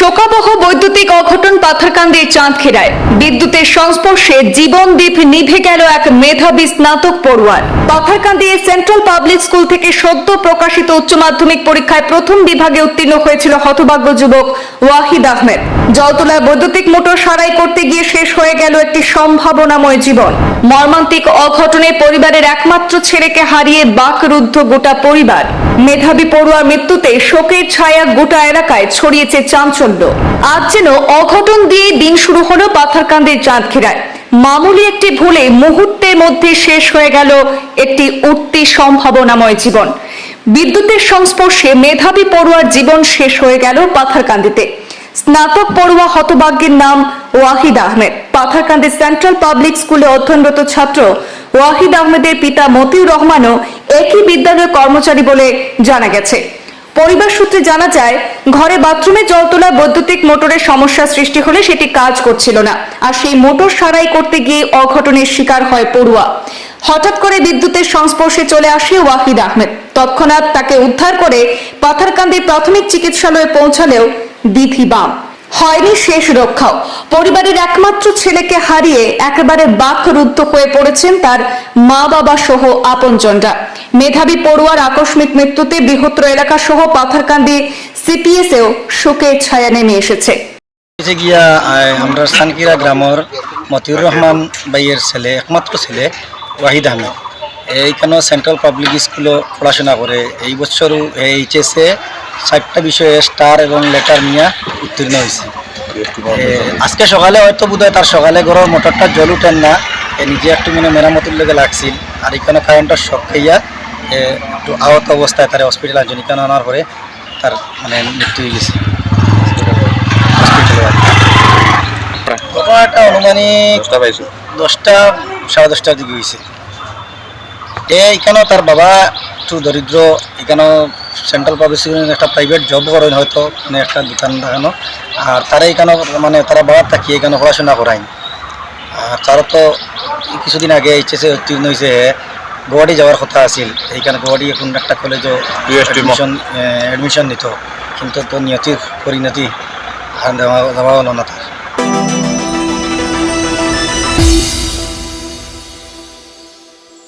শোকাবহ বৈদ্যুতিক অঘটন পাথরকান্দির চাঁদখিরায় বিদ্যুতের সংস্পর্শে জীবন দ্বীপ নিভে গেল এক মেধাবী স্নাতক পড়ুয়ার। পাথরকান্দি সেন্ট্রাল পাবলিক স্কুল থেকে সদ্য প্রকাশিত উচ্চ মাধ্যমিক পরীক্ষায় প্রথম বিভাগে উত্তীর্ণ হয়েছিল হতভাগ্য যুবক ওয়াহিদ আহমেদ। জলতলায় বৈদ্যুতিক মোটর সারাই করতে গিয়ে শেষ হয়ে গেল একটি সম্ভাবনাময় জীবন। মর্মান্তিক অঘটনে পরিবারের একমাত্র ছেলেকে হারিয়ে বাকরুদ্ধ গোটা পরিবার। মেধাবী পড়ুয়ার মৃত্যুতে শোকের ছায়া গোটা এলাকায় ছড়িয়েছে চাঞ্চল্য। আজ যেন অঘটন দিয়ে দিন শুরু হলো পাথারকান্দির চাঁদখিরায় মামুলি একটি ভুলে মুহূর্তের মধ্যে শেষ হয়ে গেল একটি উঠতি সম্ভাবনাময় জীবন। বিদ্যুতের সংস্পর্শে মেধাবী পড়ুয়ার জীবন শেষ হয়ে গেল পাথারকান্দিতে। স্নাতক পড়ুয়া হতভাগ্যের নাম ওয়াহিদ আহমেদ। পাথারকান্দি সেন্ট্রাল পাবলিক স্কুলে অধ্যয়নরত ছাত্র ওয়াহিদ আহমেদের পিতা মতিউর রহমানও একই বিদ্যালয়ের কর্মচারী বলে জানা গেছে। পরিবার সূত্রে জানা যায়, ঘরে বাথরুমে জল তোলা বৈদ্যুতিক মোটরের সমস্যা সৃষ্টি হলে সেটি কাজ করছিল না, আর সেই মোটর সারাই করতে গিয়ে অঘটনের শিকার হয় পড়ুয়া। হঠাৎ করে বিদ্যুতের সংস্পর্শে চলে আসে ওয়াহিদ আহমেদ। তৎক্ষণাৎ তাকে উদ্ধার করে পাথারকান্দি প্রাথমিক চিকিৎসালয়ে পৌঁছালেও বিধি বাম। হয়নি শেষ রক্ষাও। পরিবারের একমাত্র ছেলেকে হারিয়ে একেবারে বাকরুদ্ধ হয়ে পড়েছেন তার মা বাবা সহ আপনজনরা। মেধাবী পড়ুয়ার আকস্মিক মৃত্যুতে বৃহত্তর এলাকা সহ পাথারকান্দি সিপিএসেও শোকের ছায়া নেমে এসেছে। গিয়া আমরা সানকিরা গ্রামের মতিউর রহমান ভাইয়ের ছেলে, একমাত্র ছেলে, ওয়াহিদ আহমেদ। এইখানে সেন্ট্রাল পাবলিক স্কুলে পড়াশোনা করে। এই বছরও এইচএসে চারটা বিষয়ে স্টার এবং লেটার নিয়ে উত্তীর্ণ হয়েছে। আজকে সকালে হয়তো বোধহয় তার সকালে ঘরের মোটরটা জল উঠেন না। এ নিজে একটু মানে মেরামতির লেগে লাগছিল। আর এখানে কারেন্টের শখ খাইয়া একটু আহত অবস্থায় তার হসপিটাল আনছেন। এখানে আনার পরে তার মানে মৃত্যু হয়ে গেছে। ঘটনাটা অনুমানিক দশটা সাড়ে দশটার দিকে হয়েছে এ এখানেও তার বাবা একটু দরিদ্র। এখানেও সেন্ট্রাল পাবলিক একটা প্রাইভেট জব করেন হয়তো মানে একটা দোকান দেখানো। আর তারা এখানে মানে তারা বাবার থাকি এখানে পড়াশোনা করাইন। আর তারও তো কিছুদিন আগে এইচএসে উত্তীর্ণ হয়েছে গুয়াহাটি যাওয়ার কথা আছিল। এইখানে গুয়াহাটি এখন একটা কলেজও অ্যাডমিশন অ্যাডমিশন নিত। কিন্তু তো নিয়তির পরিণতি আর দেওয়া দেওয়া হলো না তার।